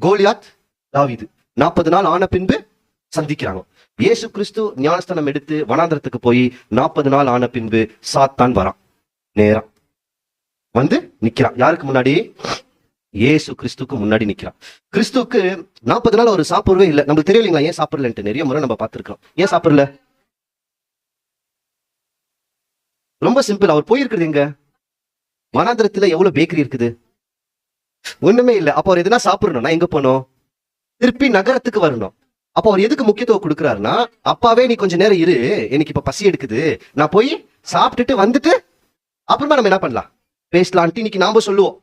கோலியாத் தாவிது. நாற்பது நாள் ஆன பின்பு சந்திக்கிறாங்க. இயேசு கிறிஸ்து ஞானஸ்தானம் எடுத்து வனாந்திரத்துக்கு போய் நாற்பது நாள் ஆன பின்பு சாத்தான் வரான். நேரம் வந்து நிக்கிறான். யாருக்கு முன்னாடி? இயேசு கிறிஸ்துக்கு முன்னாடி நிக்கிறான். கிறிஸ்துவுக்கு நாற்பது நாள் அவர் சாப்பிடவே இல்லை. நம்மளுக்கு தெரியலைங்களா? ஏன் சாப்பிடலன்ட்டு? நிறைய முறை நம்ம பார்த்திருக்கோம் ஏன் சாப்பிடல? ரொம்ப சிம்பிள் அவர் போயிருக்கிறது எங்க? வனாந்திரத்துல எவ்வளவு பேக்கரி இருக்குது? ஒண்ணுமே இல்லை. அப்போ அவர் எதுனா சாப்பிடணும்னா எங்க போனோம் திருப்பி நகரத்துக்கு வரணும். அப்போ அவர் எதுக்கு முக்கியத்துவம் கொடுக்குறாருன்னா அப்பாவே நீ கொஞ்ச நேரம் இரு. எனக்கு இப்ப பசி எடுக்குது. நான் போய் சாப்பிட்டுட்டு வந்துட்டு அப்புறமா நம்ம என்ன பண்ணலாம்? பேசலான்ட்டு இன்னைக்கு நாம சொல்லுவோம்.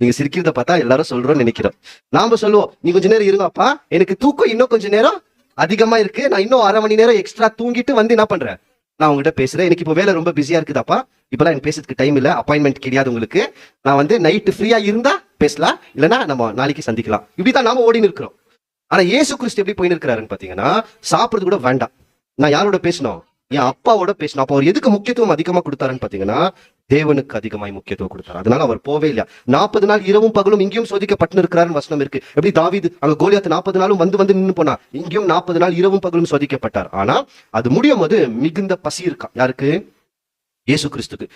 நீங்க சிரிக்கிறத பார்த்தா எல்லாரும் சொல்றோம்னு நினைக்கிறோம். நாம சொல்லுவோம் நீ கொஞ்ச நேரம் இருங்கப்பா எனக்கு தூக்கம் இன்னும் கொஞ்ச நேரம் அதிகமா இருக்கு. நான் இன்னும் அரை மணி நேரம் எக்ஸ்ட்ரா தூங்கிட்டு வந்து என்ன பண்றேன் நான் உங்ககிட்ட பேசுறேன். எனக்கு இப்போ வேலை ரொம்ப பிஸியா இருக்குதாப்பா? இப்பெல்லாம் எனக்கு பேசுறதுக்கு டைம் இல்லை. அப்பாயின்மெண்ட் கிடையாது உங்களுக்கு. நான் வந்து நைட்டு ஃப்ரீயா இருந்தா பேசலாம். இல்லைன்னா நம்ம நாளைக்கு சந்திக்கலாம். இப்படிதான் நாம ஓடின்னு இருக்கிறோம். ஆனா ஏசு கிறிஸ்து எப்படி போயின்னு இருக்கிறாருன்னு பாத்தீங்கன்னா சாப்பிடுறது கூட வேண்டாம். நான் யாரோட பேசணும்? என் அப்பாவோட பேசணும். அப்போ அவர் எதுக்கு முக்கியத்துவம் அதிகமா கொடுத்தாருன்னு பாத்தீங்கன்னா தேவனுக்கு அதிகமாய் முக்கியத்துவம் கொடுத்தார். அதனால அவர் போவே இல்லையா? நாற்பது நாள் இரவும் பகலும் இங்கேயும் சோதிக்கப்பட்டு இருக்கிறாருன்னு வசனம் இருக்கு. எப்படி தாவீது அங்க கோலியாத்து நாற்பது நாளும் வந்து வந்து நின்னு போனா? இங்கேயும் நாற்பது நாள் இரவும் பகலும் சோதிக்கப்பட்டார். ஆனா அது முடியும் போது மிகுந்த பசி இருக்கா? யாருக்கு? இயேசு கிறிஸ்துக்கு.